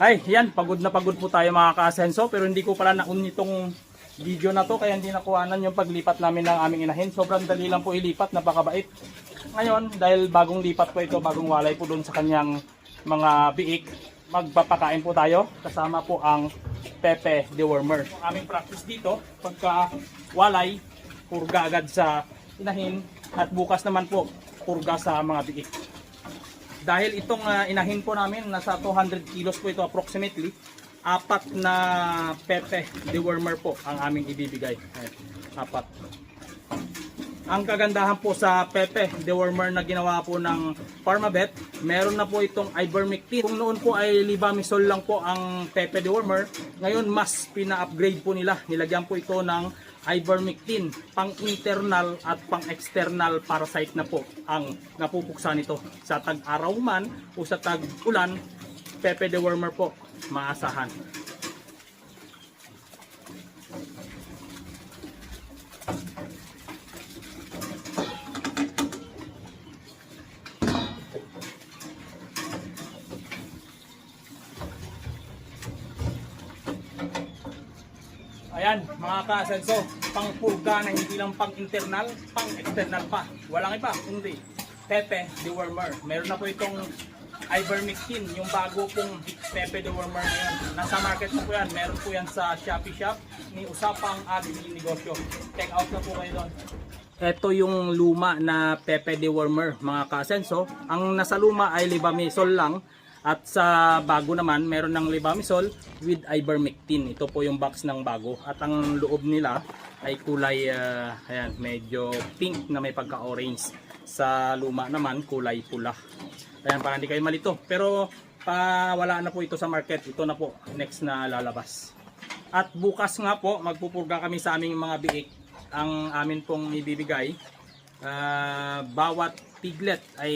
Ay, yan, pagod na pagod po tayo mga ka-asenso pero hindi ko pala naun itong video na to kaya hindi nakuhanan yung paglipat namin ng aming inahin. Sobrang dali lang po ilipat, napakabait. Ngayon, dahil bagong lipat po ito, bagong walay po doon sa kanyang mga biik, magpapakain po tayo kasama po ang Pepe dewormer. Ang aming practice dito, pagka walay, purga agad sa inahin at bukas naman po, purga sa mga biik. Dahil itong ah, inahin po namin, nasa 200 kilos po ito approximately, apat na pepe dewormer po ang aming ibibigay. Ayan, apat. Ang kagandahan po sa pepe dewormer na ginawa po ng Pharmabet, meron na po itong ivermectin. Kung noon po ay libamisol lang po ang pepe dewormer, ngayon mas pina-upgrade po nila. Nilagyan po ito ng ivermectin, pang internal at pang external parasite na po ang napupuksa nito. Sa tag-araw man o sa tag-ulan, pepe dewormer po maasahan. Ayan, mga ka-asenso, pang purga na hindi lang pang internal, pang external pa. Walang iba, kundi Pepe dewormer. Meron na po itong ivermectin, yung bago pong Pepe dewormer na yan. Nasa market na po yan. Meron po yan sa Shopee Shop ni Usapang Agri Negosyo. Check out na po kayo doon. Ito yung luma na Pepe dewormer, mga ka-asenso. Ang nasa luma ay libamisol lang. At sa bago naman, meron ng libamisol with ivermectin. Ito po yung box ng bago. At ang loob nila ay kulay, ah, ayan, medyo pink na may pagka-orange. Sa luma naman, kulay pula. Ayan, para hindi kayo malito. Pero pa wala na po ito sa market. Ito na po, next na lalabas. At bukas nga po, magpupurga kami sa aming mga biik. Ang amin pong ibibigay. Ah, bawat piglet ay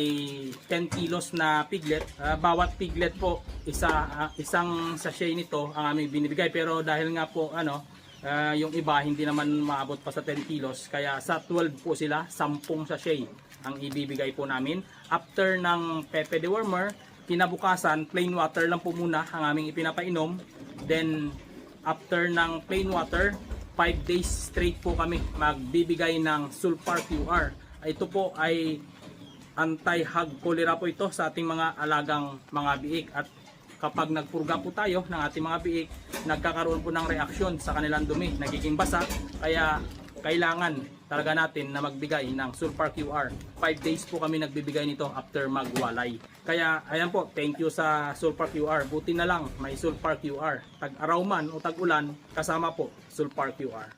10 kilos na piglet. Ah, bawat piglet po isa ah, isang sachet nito ang aming binibigay pero dahil nga po ano ah, yung iba hindi naman maabot pa sa 10 kilos kaya sa 12 po sila 10 sachet ang ibibigay po namin. After ng Pepe dewormer, kinabukasan plain water lang po muna ang aming ipinapainom. Then after ng plain water, 5 days straight po kami magbibigay ng Sulfar QR. Ito po ay anti-hog cholera po ito sa ating mga alagang mga biik. At kapag nagpurga po tayo ng ating mga biik, nagkakaroon po ng reaksyon sa kanilang dumi, nagiging basa, kaya kailangan talaga natin na magbigay ng Sulfar QR. 5 days po kami nagbibigay nito after magwalay. Kaya ayan po, thank you sa Sulfar QR. Buti na lang may Sulfar QR. Tag-araw man o tag-ulan, kasama po Sulfar QR.